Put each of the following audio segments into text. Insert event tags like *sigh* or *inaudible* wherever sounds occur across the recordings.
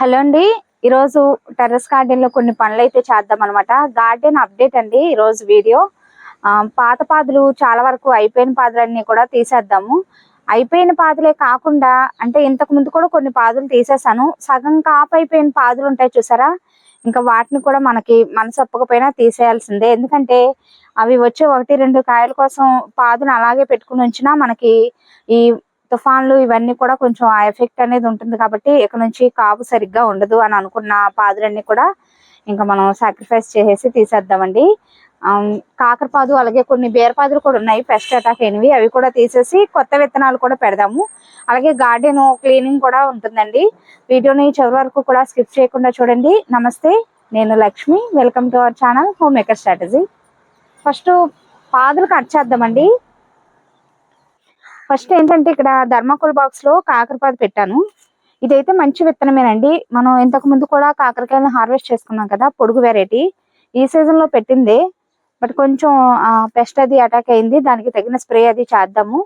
Hello అండి. ఈరోజు terrace గార్డెన్లో కొన్ని పనులు అయితే చేద్దాం అనమాట గార్డెన్ అప్డేట్ అండి ఈరోజు వీడియో. పాత పాదులు చాలా వరకు అయిపోయిన పాదులన్నీ కూడా తీసేద్దాము. అయిపోయిన పాదులే కాకుండా అంటే ఇంతకు ముందు కూడా కొన్ని పాదులు తీసేసాను. సగం కాపు అయిపోయిన పాదులు ఉంటాయి చూసారా? ఇంకా వాటిని కూడా మనకి మనసు ఒప్పకపోయినా తీసేయాల్సిందే. ఎందుకంటే అవి వచ్చే ఒకటి రెండు కాయల కోసం పాదును అలాగే పెట్టుకుని ఉంచినా మనకి ఈ తుఫాన్లు ఇవన్నీ కూడా కొంచెం ఆ ఎఫెక్ట్ అనేది ఉంటుంది కాబట్టి ఇక నుంచి కాపు సరిగ్గా ఉండదు అని అనుకున్న పాదులన్నీ కూడా ఇంకా మనం సాక్రిఫైస్ చేసేసి తీసేద్దామండి. కాకరపాదు అలాగే కొన్ని బీరపాదులు కూడా ఉన్నాయి పెస్ట్ అటాక్ అయినవి అవి కూడా తీసేసి కొత్త విత్తనాలు కూడా పెడదాము. అలాగే గార్డెన్ క్లీనింగ్ కూడా ఉంటుందండి. వీడియోని చివరి వరకు కూడా స్కిప్ చేయకుండా చూడండి. నమస్తే నేను Lakshmi. Welcome to our channel home maker strategy first పాదులు కట్ చేద్దామండి. ఫస్ట్ ఏంటంటే ఇక్కడ ధర్మాకోల్ బాక్స్లో కాకరపాదు పెట్టాను. ఇదైతే మంచి విత్తనమేనండి. మనం ఇంతకు ముందు కూడా కాకరకాయలను హార్వెస్ట్ చేసుకున్నాం కదా పొడుగు వెరైటీ ఈ సీజన్లో పెట్టిందే. బట్ కొంచెం పెస్ట్ అది అటాక్ అయింది. దానికి తగిన స్ప్రే అది చేద్దాము.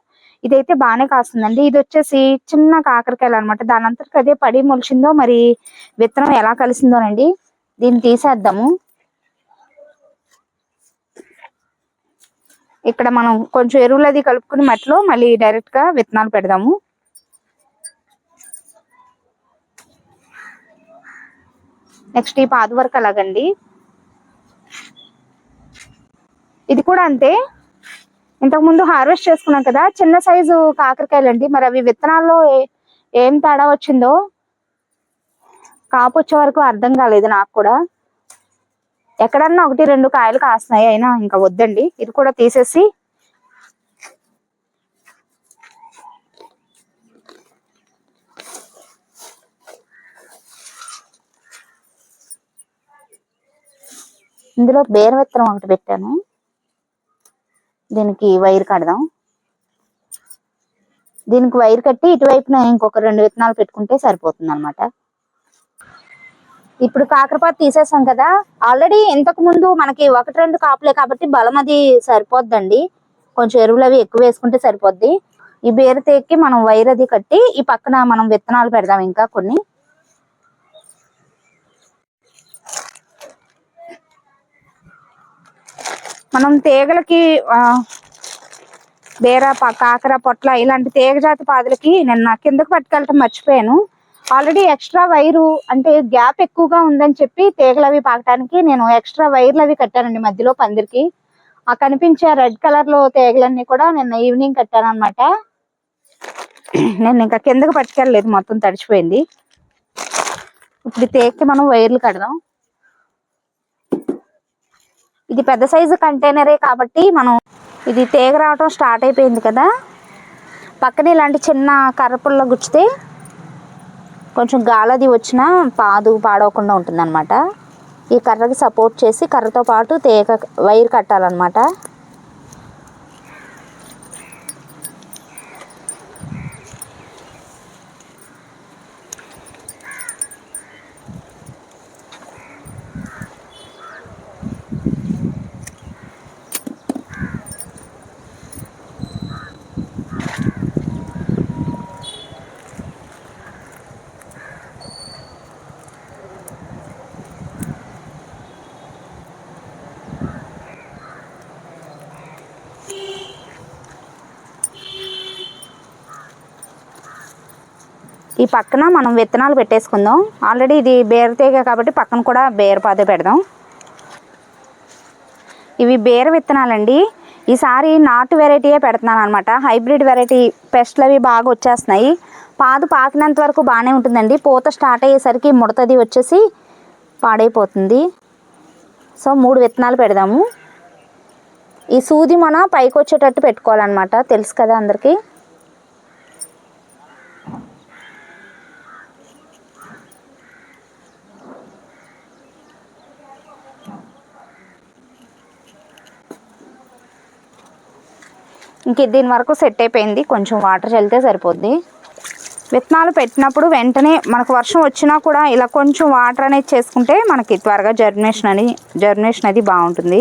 ఇదైతే బాగానే కాస్తుందండి. ఇది వచ్చేసి చిన్న కాకరకాయలు అనమాట దాని అంతటికి అదే పడి మొలిచిందో మరి విత్తనం ఎలా కలిసిందోనండి. దీన్ని తీసేద్దాము. ఇక్కడ మనం కొంచెం ఎరువులు అది కలుపుకుని మట్టిలో మళ్ళీ డైరెక్ట్గా విత్తనాలు పెడదాము. నెక్స్ట్ ఈ పాదు వరకు అలాగండి ఇది కూడా అంతే. ఇంతకు ముందు హార్వెస్ట్ చేసుకున్నాం కదా చిన్న సైజు కాకరకాయలు అండి మరి అవి విత్తనాల్లో ఏ- ఏం తేడా వచ్చిందో? కాపు వచ్చే వరకు అర్థం కాలేదు నాకు కూడా. ఎక్కడన్నా ఒకటి రెండు కాయలు కాస్తున్నాయి అయినా ఇంకా వద్దండి. ఇది కూడా తీసేసి ఇందులో బేరవిత్తనం ఒకటి పెట్టాను. దీనికి వైర్ కడదాం. దీనికి వైర్ కట్టి ఇటువైపున ఇంకొక రెండు విత్తనాలు పెట్టుకుంటే సరిపోతుంది అనమాట ఇప్పుడు కాకరపాత తీసేసాం కదా. ఆల్రెడీ ఇంతకు ముందు మనకి ఒకటి రెండు కాపులే కాబట్టి బలం అది సరిపోద్దండి. కొంచెం ఎరువులు అవి ఎక్కువ వేసుకుంటే సరిపోద్ది. ఈ బేరు తేక్కి మనం వైర్ అది కట్టి ఈ పక్కన మనం విత్తనాలు పెడదాం ఇంకా కొన్ని. మనం తీగలకి ఆ, బేర కాకర పొట్ల ఇలాంటి తీగ జాతి పాదులకి నిన్న కిందకు పట్టుకెళ్ళటం మర్చిపోయాను. ఆల్రెడీ ఎక్స్ట్రా వైరు అంటే గ్యాప్ ఎక్కువగా ఉందని చెప్పి తీగలు అవి పాకటానికి నేను ఎక్స్ట్రా వైర్లు అవి కట్టానండి మధ్యలో పందిరికి. ఆ కనిపించే రెడ్ కలర్లో తీగలన్నీ కూడా నిన్న ఈవినింగ్ కట్టాను అనమాట నేను ఇంకా కిందకు పట్టుకెళ్ళలేదు మొత్తం తడిచిపోయింది. ఇప్పుడు తేగకి తీగకి మనం వైర్లు కడదాం. ఇది పెద్ద సైజు కంటైనరే కాబట్టి మనం ఇది తీగ రావటం స్టార్ట్ అయిపోయింది కదా. పక్కన ఇలాంటి చిన్న కర్రపుల్ల గుచ్చితే కొంచెం గాలది వచ్చిన పాదు పాడవకుండా ఉంటుందన్నమాట. ఈ కర్రకి సపోర్ట్ చేసి కర్రతో పాటు తీగ వైర్ కట్టాలన్నమాట. ఈ పక్కన మనం విత్తనాలు పెట్టేసుకుందాం. ఆల్రెడీ ఇది బేర తీగ కాబట్టి పక్కన కూడా బేర పాదే పెడదాం. ఇవి బేర విత్తనాలండి. ఈసారి నాటు వెరైటీయే పెడుతున్నాను అనమాట హైబ్రిడ్ వెరైటీ పెస్ట్లు అవి బాగా వచ్చేస్తున్నాయి. పాదు పాకినంత వరకు బాగానే ఉంటుందండి. పూత స్టార్ట్ అయ్యేసరికి ముడతది వచ్చేసి పాడైపోతుంది. సో మూడు విత్తనాలు పెడదాము. ఈ సూది మన పైకి వచ్చేటట్టు పెట్టుకోవాలన్నమాట. తెలుసు కదా అందరికీ? ఇంక దీని వరకు సెట్ అయిపోయింది. కొంచెం వాటర్ చల్లితే సరిపోద్ది. విత్తనాలు పెట్టినప్పుడు వెంటనే మనకు వర్షం వచ్చినా కూడా ఇలా కొంచెం వాటర్ అనేది చేసుకుంటే మనకి త్వరగా జర్మినేషన్ అని జర్మినేషన్ అది బాగుంటుంది.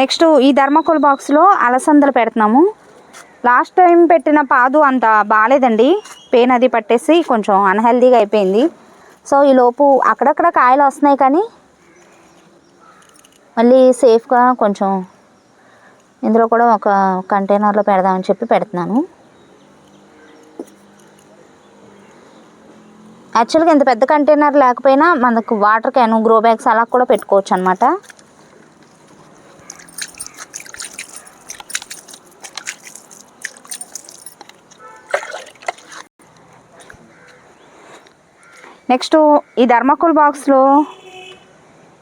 నెక్స్ట్ ఈ ధర్మకోల్ బాక్స్లో అలసందలు పెడుతున్నాము. లాస్ట్ టైం పెట్టిన పాదు అంత బాగాలేదండి పెయిన్ అది పట్టేసి కొంచెం అన్హెల్దీగా అయిపోయింది. సో ఈ లోపు అక్కడక్కడ కాయలు వస్తున్నాయి కానీ మళ్ళీ సేఫ్గా కొంచెం ఇందులో కూడా ఒక కంటైనర్లో పెడదామని చెప్పి పెడుతున్నాను. యాక్చువల్గా ఇంత పెద్ద కంటైనర్ లేకపోయినా మనకు వాటర్ క్యాను గ్రో బ్యాగ్స్ అలా కూడా పెట్టుకోవచ్చు అనమాట నెక్స్ట్ ఈ ధర్మకోల్ బాక్స్లో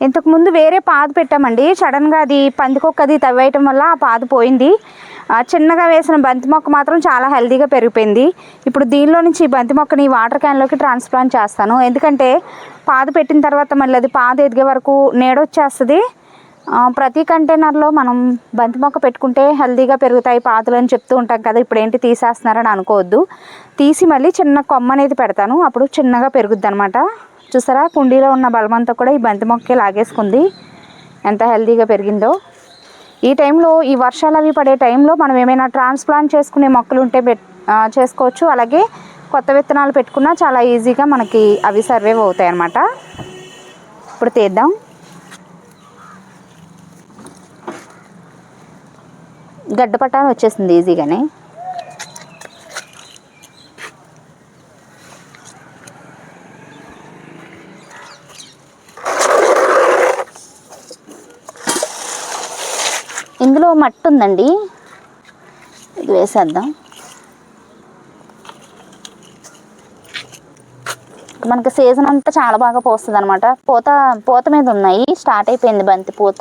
ఇంతకుముందు వేరే పాదు పెట్టామండి. సడన్గా అది పందికొక్క అది తవ్వేయటం వల్ల ఆ పాదు పోయింది. చిన్నగా వేసిన బంతి మొక్క మాత్రం చాలా హెల్దీగా పెరిగిపోయింది. ఇప్పుడు దీనిలో నుంచి బంతి మొక్కని వాటర్ క్యాన్లోకి ట్రాన్స్ప్లాంట్ చేస్తాను. ఎందుకంటే పాదు పెట్టిన తర్వాత మళ్ళీ అది పాదు ఎదిగే వరకు నీడొచ్చేస్తుంది. ప్రతి కంటైనర్లో మనం బంతి మొక్క పెట్టుకుంటే హెల్దీగా పెరుగుతాయి పాదులు అని చెప్తూ ఉంటాం కదా ఇప్పుడు ఏంటి తీసేస్తున్నారని అనుకోవద్దు. తీసి మళ్ళీ చిన్న కొమ్మ అనేది పెడతాను. అప్పుడు చిన్నగా పెరుగుద్ది అనమాట చూసారా? కుండీలో ఉన్న బలమంతా కూడా ఈ బంతి మొక్కే లాగేసుకుంది. ఎంత హెల్తీగా పెరిగిందో. ఈ టైంలో ఈ వర్షాలు అవి పడే టైంలో మనం ఏమైనా ట్రాన్స్ప్లాంట్ చేసుకునే మొక్కలు ఉంటే పెట్ చేసుకోవచ్చు. అలాగే కొత్త విత్తనాలు పెట్టుకున్నా చాలా ఈజీగా మనకి అవి సర్వైవ్ అవుతాయి అన్నమాట. ఇప్పుడు తీద్దాం. గడ్డ పట్టాలు వచ్చేసింది ఈజీగానే. ఇందులో మట్టి ఉందండి ఇది వేసేద్దాం. మనకి సీజన్ అంతా చాలా బాగా పోస్తుంది అనమాట పూత పూత మీద ఉన్నాయి. స్టార్ట్ అయిపోయింది బంతి పూత.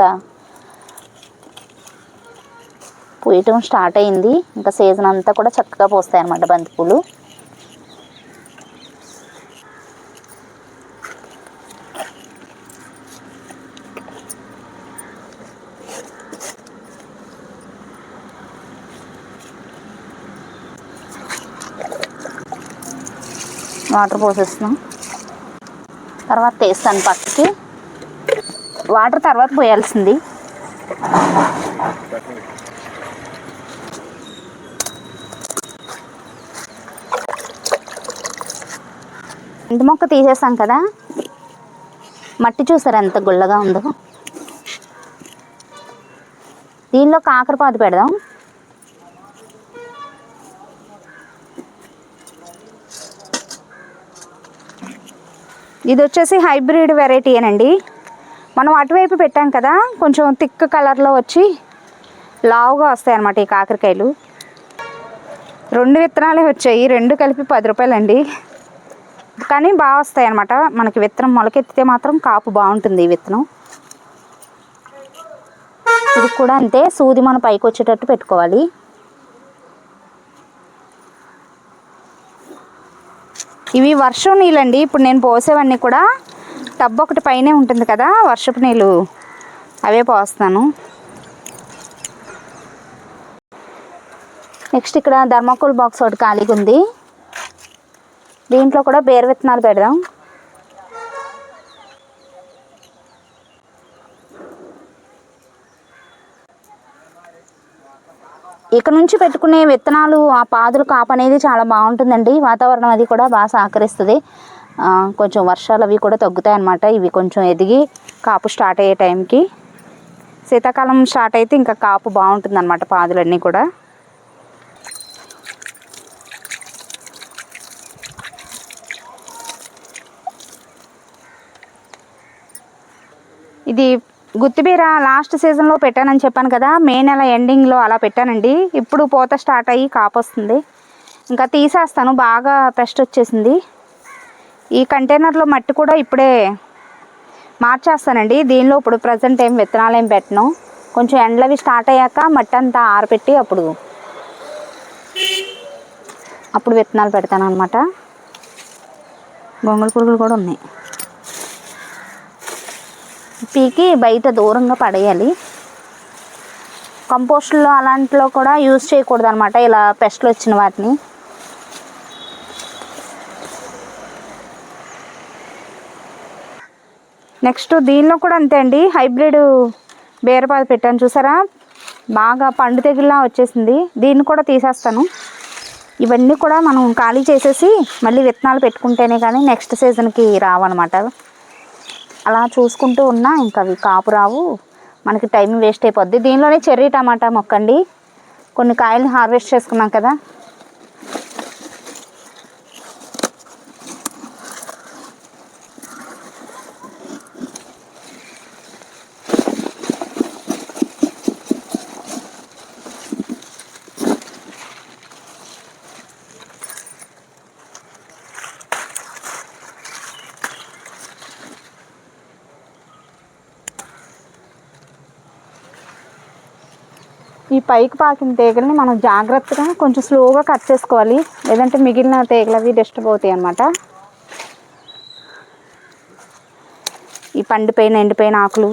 పూయటం స్టార్ట్ అయింది. ఇంకా సీజన్ అంతా కూడా చక్కగా పోస్తాయి అనమాట బంతిపూలు వాటర్ పోసేస్తున్నాం. తర్వాత తీస్తాను పక్కకి. వాటర్ తర్వాత పోయాల్సింది. ఇంటి మొక్క తీసేసాం కదా. మట్టి చూసారు ఎంత గుల్లగా ఉందో? దీనిలో కాకరపాదు పెడదాం. ఇది వచ్చేసి హైబ్రిడ్ వెరైటీ అనండి మనం అటువైపు పెట్టాం కదా కొంచెం థిక్ కలర్లో వచ్చి లావుగా వస్తాయి అన్నమాట ఈ కాకరకాయలు. రెండు విత్తనాలే వచ్చాయి రెండు కలిపి పది రూపాయలండి. కానీ బాగా వస్తాయి అన్నమాట మనకి విత్తనం మొలకెత్తితే మాత్రం కాపు బాగుంటుంది ఈ విత్తనం. ఇది కూడా అంతే సూది మన పైకి వచ్చేటట్టు పెట్టుకోవాలి. ఇవి వర్షం నీళ్ళండి. ఇప్పుడు నేను పోసేవన్నీ కూడా టబ్ ఒకటి పైనే ఉంటుంది కదా వర్షపు నీళ్ళు అవే పోస్తాను నెక్స్ట్ ఇక్కడ ధర్మాకోల్ బాక్స్ ఒకటి ఖాళీగా ఉంది దీంట్లో కూడా బేర విత్తనాలు పెడదాం. ఇక నుంచి పెట్టుకునే విత్తనాలు ఆ పాదులు కాపు అనేది చాలా బాగుంటుందండి. వాతావరణం అది కూడా బాగా సహకరిస్తుంది. కొంచెం వర్షాలు అవి కూడా తగ్గుతాయి అన్నమాట ఇవి కొంచెం ఎదిగి కాపు స్టార్ట్ అయ్యే టైంకి. శీతాకాలం స్టార్ట్ అయితే ఇంకా కాపు బాగుంటుంది అనమాట పాదులన్నీ కూడా. ఇది గుత్తిబీర లాస్ట్ సీజన్లో పెట్టానని చెప్పాను కదా మే నెల ఎండింగ్లో అలా పెట్టానండి. ఇప్పుడు పూత స్టార్ట్ అయ్యి కాపొస్తుంది ఇంకా తీసేస్తాను బాగా పెస్ట్ వచ్చేసింది. ఈ కంటైనర్లో మట్టి కూడా ఇప్పుడే మార్చేస్తానండి. దీనిలో ఇప్పుడు ప్రజెంట్ ఏం విత్తనాలు ఏం పెట్టను. కొంచెం ఎండలవి స్టార్ట్ అయ్యాక మట్టి అంతా ఆరపెట్టి అప్పుడు అప్పుడు విత్తనాలు పెడతాను అనమాట గొంగళ పురుగులు కూడా ఉన్నాయి. పీకి బయట దూరంగా పడేయాలి. కంపోస్ట్లో అలాంటిలో కూడా యూజ్ చేయకూడదు అనమాట ఇలా పెస్ట్లు వచ్చిన వాటిని. నెక్స్ట్ దీనిలో కూడా అంతే అండి హైబ్రిడ్ బీరపాదు పెట్టాను చూసారా? బాగా పండు తెగిలా వచ్చేసింది దీన్ని కూడా తీసేస్తాను. ఇవన్నీ కూడా మనం ఖాళీ చేసేసి మళ్ళీ విత్తనాలు పెట్టుకుంటేనే కానీ నెక్స్ట్ సీజన్కి రావన్నమాట. అలా చూసుకుంటూ ఉన్నా ఇంకా అవి కాపు రావు. మనకి టైం వేస్ట్ అయిపోద్ది. దీనిలోనే చెర్రీ టమాటా మొక్కండి. కొన్ని కాయల్ని హార్వెస్ట్ చేసుకున్నాం కదా. పైకి పాకిన తీగల్ని మనం జాగ్రత్తగా కొంచెం స్లోగా కట్ చేసుకోవాలి. లేదంటే మిగిలిన తీగలు అవి డిస్టర్బ్ అవుతాయి అన్నమాట. ఈ పండిపోయిన ఎండిపోయిన ఆకులు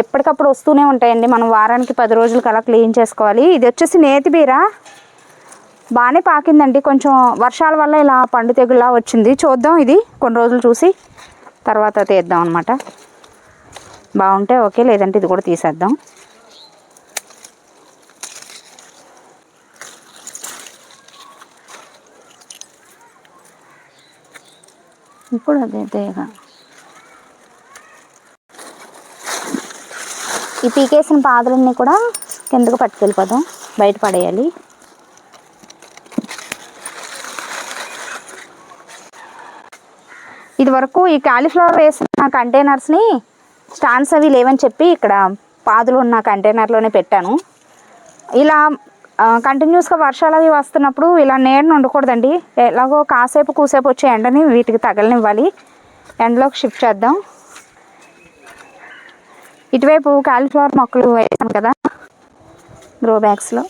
ఎప్పటికప్పుడు వస్తూనే ఉంటాయండి. మనం వారానికి పది రోజులకి అలా క్లీన్ చేసుకోవాలి. ఇది వచ్చేసి నేతి బీర. బాగానే పాకిందండి. కొంచెం వర్షాల వల్ల ఇలా పండు తెగులా వచ్చింది. చూద్దాం ఇది కొన్ని రోజులు చూసి తర్వాత తీద్దాం అనమాట బాగుంటే ఓకే లేదంటే ఇది కూడా తీసేద్దాం. ఇప్పుడు అదే తీగ ఈ పీకేసిన పాదులన్నీ కూడా కిందకు పట్టుకెళ్ళిపోదాం. బయట పడేయాలి. ఇది వరకు ఈ కాలీఫ్లవర్ వేసిన కంటైనర్స్ని స్టాండ్స్ అవి లేవని చెప్పి ఇక్కడ పాదులు ఉన్న కంటైనర్లోనే పెట్టాను. ఇలా కంటిన్యూస్గా వర్షాలు అవి వస్తున్నప్పుడు ఇలా నీడను ఉండకూడదండి. ఎలాగో కాసేపు కూసేపు వచ్చే ఎండని వీటికి తగలనివ్వాలి. ఎండలోకి షిఫ్ట్ చేద్దాం. ఇటువైపు కాలీఫ్లవర్ మొక్కలు వేసాను కదా. గ్రో బ్యాగ్స్లో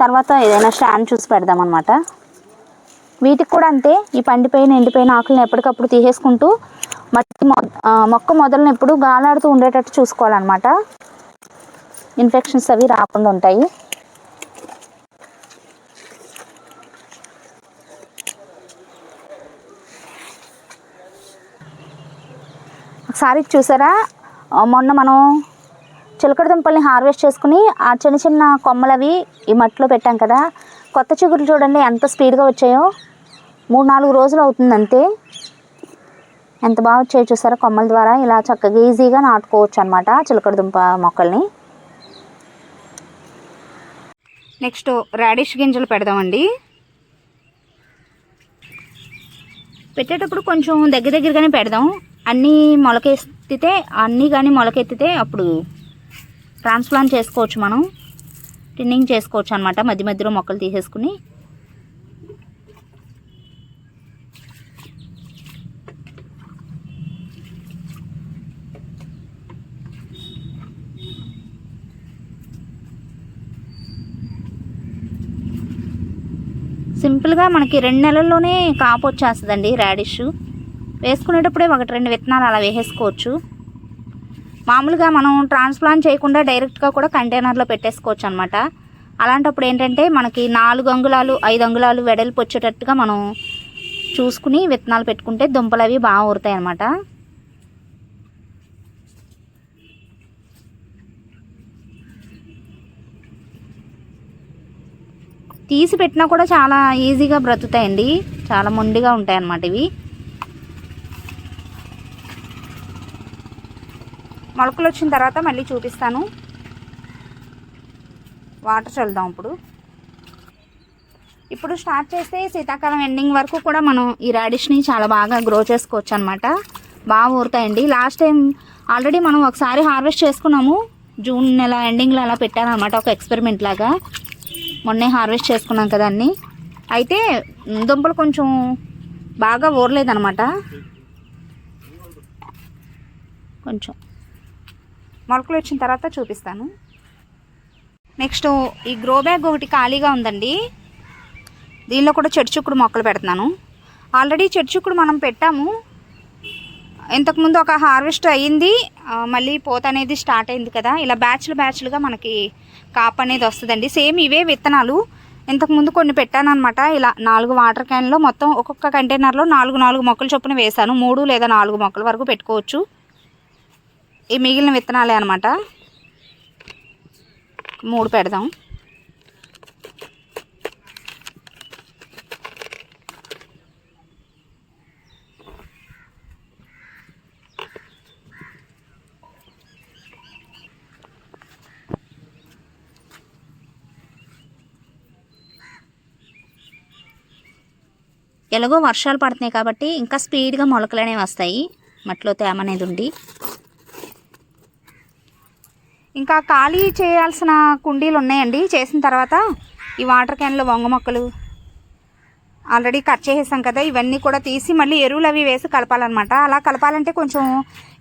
తర్వాత ఏదైనా స్టాండ్ చూసి పెడదాం అనమాట వీటికి కూడా అంతే. ఈ పండిపోయిన ఎండిపోయిన ఆకులను ఎప్పటికప్పుడు తీసేసుకుంటూ మట్టి మొక్క మొదలను ఎప్పుడు గాలాడుతూ ఉండేటట్టు చూసుకోవాలన్నమాట. ఇన్ఫెక్షన్స్ అవి రాకుండా ఉంటాయి. ఒకసారి చూసారా? మొన్న మనం చిలకడ దుంపల్ని హార్వెస్ట్ చేసుకుని ఆ చిన్న చిన్న కొమ్మలు అవి ఈ మట్టిలో పెట్టాం కదా కొత్త చిగురు చూడండి ఎంత స్పీడ్గా వచ్చాయో. మూడు నాలుగు రోజులు అవుతుంది అంతే. ఎంత బాగా వచ్చాయో చూసారా కొమ్మల ద్వారా. ఇలా చక్కగా ఈజీగా నాటుకోవచ్చు అనమాట చిలకడ దుంప మొక్కల్ని. నెక్స్ట్ రాడిష్ గింజలు పెడదామండి. పెట్టేటప్పుడు కొంచెం దగ్గర దగ్గరగానే పెడదాం. అన్నీ మొలకెత్తితే అన్నీ కానీ మొలకెత్తితే అప్పుడు ట్రాన్స్ప్లాంట్ చేసుకోవచ్చు మనం. టిన్నింగ్ చేసుకోవచ్చు అనమాట మధ్య మధ్యలో మొక్కలు తీసేసుకుని. సింపుల్గా మనకి రెండు నెలల్లోనే కాపు వచ్చేస్తుందండి రాడిష్ వేసుకునేటప్పుడే ఒకటి రెండు విత్తనాలు అలా వేసేసుకోవచ్చు. మామూలుగా మనం ట్రాన్స్ప్లాంట్ చేయకుండా డైరెక్ట్గా కూడా కంటైనర్లో పెట్టేసుకోవచ్చు అనమాట అలాంటప్పుడు ఏంటంటే మనకి నాలుగు అంగుళాలు ఐదు అంగుళాలు వెడల్పు వచ్చేటట్టుగా మనం చూసుకుని విత్తనాలు పెట్టుకుంటే దుంపలు అవి బాగా ఊరుతాయి అనమాట తీసి పెట్టినా కూడా చాలా ఈజీగా బ్రతుకుతాయండి. చాలా మొండిగా ఉంటాయి అన్నమాట ఇవి. మొలకలు వచ్చిన తర్వాత మళ్ళీ చూపిస్తాను. వాటర్ చల్లుదాం ఇప్పుడు. ఇప్పుడు స్టార్ట్ చేస్తే శీతాకాలం ఎండింగ్ వరకు కూడా మనం ఈ రాడిష్ని చాలా బాగా గ్రో చేసుకోవచ్చు అనమాట బాగా ఊరుతాయండి. లాస్ట్ టైం ఆల్రెడీ మనం ఒకసారి హార్వెస్ట్ చేసుకున్నాము. జూన్ నెల ఎండింగ్లో అలా పెట్టానమాట ఒక ఎక్స్పెరిమెంట్ లాగా. మొన్నే హార్వెస్ట్ చేసుకున్నాం కదా అన్ని. అయితే దుంపలు కొంచెం బాగా ఊరలేదనమాట కొంచెం. మొలకలు వచ్చిన తర్వాత చూపిస్తాను. నెక్స్ట్ ఈ గ్రో బ్యాగ్ ఒకటి ఖాళీగా ఉందండి. దీనిలో కూడా చెట్టు మొక్కలు పెడుతున్నాను. ఆల్రెడీ చెట్టు మనం పెట్టాము. ఇంతకుముందు ఒక హార్వెస్ట్ అయ్యింది. మళ్ళీ పోత అనేది స్టార్ట్ అయింది కదా. ఇలా బ్యాచ్లు బ్యాచ్లుగా మనకి కాప్ అనేది వస్తుందండి. సేమ్ ఇవే విత్తనాలు. ఇంతకుముందు కొన్ని పెట్టాను అనమాట ఇలా నాలుగు వాటర్ క్యాన్లో మొత్తం ఒక్కొక్క కంటైనర్లో నాలుగు నాలుగు మొక్కలు చొప్పున వేశాను. మూడు లేదా నాలుగు మొక్కల వరకు పెట్టుకోవచ్చు. ఈ మిగిలిన విత్తనాలే అనమాట మూడు పెడదాం. ఎలాగో వర్షాలు పడుతున్నాయి కాబట్టి ఇంకా స్పీడ్గా మొలకలు అనేవి వస్తాయి. మట్లో తేమ అనేది ఉండి. ఇంకా ఖాళీ చేయాల్సిన కుండీలు ఉన్నాయండి. చేసిన తర్వాత ఈ వాటర్ క్యాన్లో వంగ మొక్కలు ఆల్రెడీ కట్ చేసేసాం కదా ఇవన్నీ కూడా తీసి మళ్ళీ ఎరువులు అవి వేసి కలపాలన్నమాట. అలా కలపాలంటే కొంచెం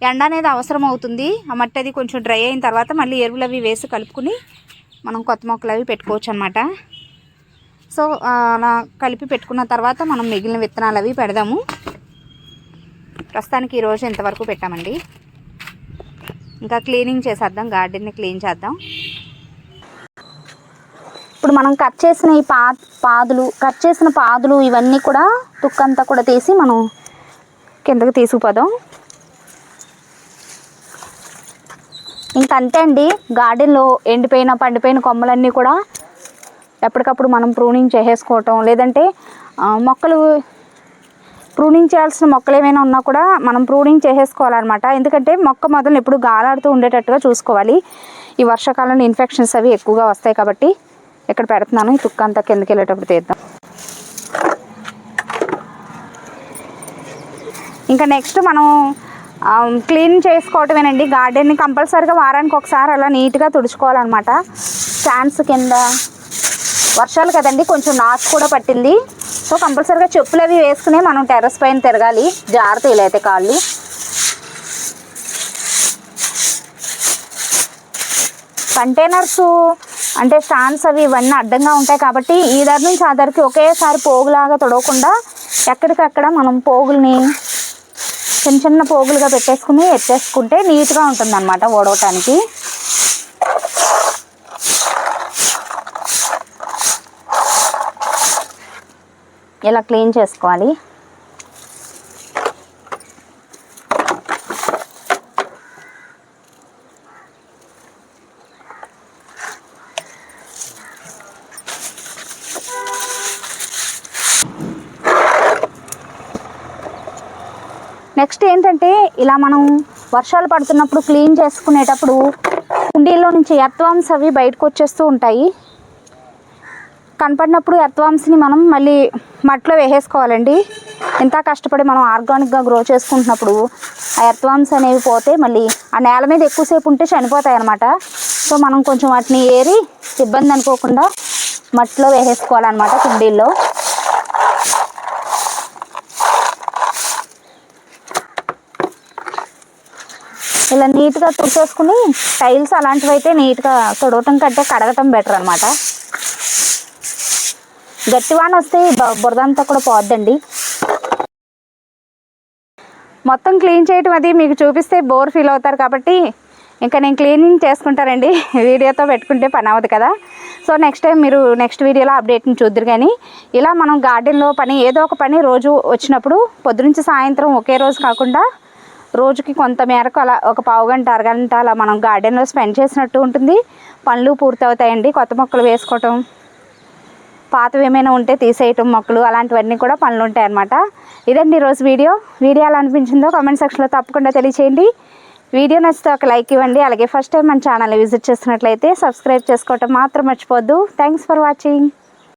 ఎండ అనేది అవసరం అవుతుంది. ఆ మట్టి అది కొంచెం డ్రై అయిన తర్వాత మళ్ళీ ఎరువులు అవి వేసి కలుపుకుని మనం కొత్త మొక్కలు అవి పెట్టుకోవచ్చు అనమాట సో అలా కలిపి పెట్టుకున్న తర్వాత మనం మిగిలిన విత్తనాలు అవి పెడదాము. ప్రస్తుతానికి ఈరోజు ఎంతవరకు పెట్టామండి. ఇంకా క్లీనింగ్ చేసేద్దాం గార్డెన్ని క్లీన్ చేద్దాం. ఇప్పుడు మనం కట్ చేసిన ఈ పా పాదులు కట్ చేసిన పాదులు ఇవన్నీ కూడా తుక్కంతా కూడా తీసి మనం కిందకి తీసుకుపోదాం. ఇంకా అంతే అండి గార్డెన్లో ఎండిపోయిన పండిపోయిన కొమ్మలన్నీ కూడా ఎప్పటికప్పుడు మనం ప్రూనింగ్ చేసేసుకోవటం లేదంటే మొక్కలు ప్రూనింగ్ చేయాల్సిన మొక్కలు ఏమైనా ఉన్నా కూడా మనం ప్రూనింగ్ చేసేసుకోవాలన్నమాట. ఎందుకంటే మొక్క మొదలు ఎప్పుడు గాలాడుతూ ఉండేటట్టుగా చూసుకోవాలి. ఈ వర్షాకాలంలో ఇన్ఫెక్షన్స్ అవి ఎక్కువగా వస్తాయి కాబట్టి ఇక్కడ పెడుతున్నాను. ఈ తుక్క అంతా కిందకి వెళ్ళేటప్పుడు తీద్దాం. ఇంకా నెక్స్ట్ మనం క్లీన్ చేసుకోవటమేనండి. గార్డెన్ని కంపల్సరీగా వారానికి ఒకసారి అలా నీట్గా తుడుచుకోవాలన్నమాట. స్టాండ్స్ కింద వర్షాలు కదండి కొంచెం నాచు కూడా పట్టింది. సో కంపల్సరీగా చెప్పులు అవి వేసుకునే మనం టెర్రస్ పైన తిరగాలి. జాగ్రత్త అయితే కాళ్ళు. కంటైనర్స్ అంటే స్టాండ్స్ అవి ఇవన్నీ అడ్డంగా ఉంటాయి కాబట్టి ఈ దారి నుంచి ఆ దారికి ఒకేసారి పోగులాగా తొడవకుండా ఎక్కడికక్కడ మనం పోగుల్ని చిన్న చిన్న పోగులుగా పెట్టేసుకుని ఎత్తేసుకుంటే నీట్గా ఉంటుంది అనమాట ఓడవటానికి. ఇలా క్లీన్ చేసుకోవాలి? నెక్స్ట్ ఏంటంటే ఇలా మనం వర్షాలు పడుతున్నప్పుడు క్లీన్ చేసుకునేటప్పుడు కుండీల్లో నుంచి ఎర్త్వామ్స్ అవి బయటకు వచ్చేస్తూ ఉంటాయి. కనపడినప్పుడు ఎర్త్వామ్స్ని మనం మళ్ళీ మట్టిలో వేసేసుకోవాలండి. ఎంత కష్టపడి మనం ఆర్గానిక్గా గ్రో చేసుకుంటున్నప్పుడు ఆ ఎర్త్వామ్స్ అనేవి పోతే మళ్ళీ ఆ నేల మీద ఎక్కువసేపు ఉంటే చనిపోతాయి అనమాట సో మనం కొంచెం వాటిని ఏరి ఇబ్బంది అనుకోకుండా మట్టిలో వేసేసుకోవాలన్నమాట కుండీల్లో. ఇలా నీట్గా తుడిచేసుకుని టైల్స్ అలాంటివి అయితే నీట్గా తుడవటం కంటే కడగటం బెటర్ అనమాట గట్టి వాన వస్తే బ- బురద అంతా కూడా పోద్దండి. మొత్తం క్లీన్ చేయటం అది మీకు చూపిస్తే బోర్ ఫీల్ అవుతారు కాబట్టి ఇంకా నేను క్లీనింగ్ చేసుకుంటానండి. *laughs* వీడియోతో పెట్టుకుంటే పని అవ్వదు కదా. సో నెక్స్ట్ టైం మీరు నెక్స్ట్ వీడియోలో అప్డేట్ని చూద్దరు కానీ ఇలా మనం గార్డెన్లో పని ఏదో ఒక పని రోజు వచ్చినప్పుడు పొద్దునుంచి సాయంత్రం ఒకే రోజు కాకుండా రోజుకి కొంత మేరకు అలా ఒక పావు గంట అరగంట అలా మనం గార్డెన్లో స్పెండ్ చేసినట్టు ఉంటుంది. పనులు పూర్తవుతాయండి. కొత్త మొక్కలు వేసుకోవటం. పాతవి ఏమైనా ఉంటే తీసేయటం మొక్కలు అలాంటివన్నీ కూడా పనులు ఉంటాయి అన్నమాట ఇదండి ఈరోజు వీడియో. వీడియో ఎలా అనిపించిందో కామెంట్ సెక్షన్లో తప్పకుండా తెలియచేయండి. వీడియో నచ్చితే ఒక లైక్ ఇవ్వండి. అలాగే ఫస్ట్ టైం మన ఛానల్ని విజిట్ చేస్తున్నట్లయితే సబ్స్క్రైబ్ చేసుకోవటం మాత్రం మర్చిపోద్దు థ్యాంక్స్ ఫర్ వాచింగ్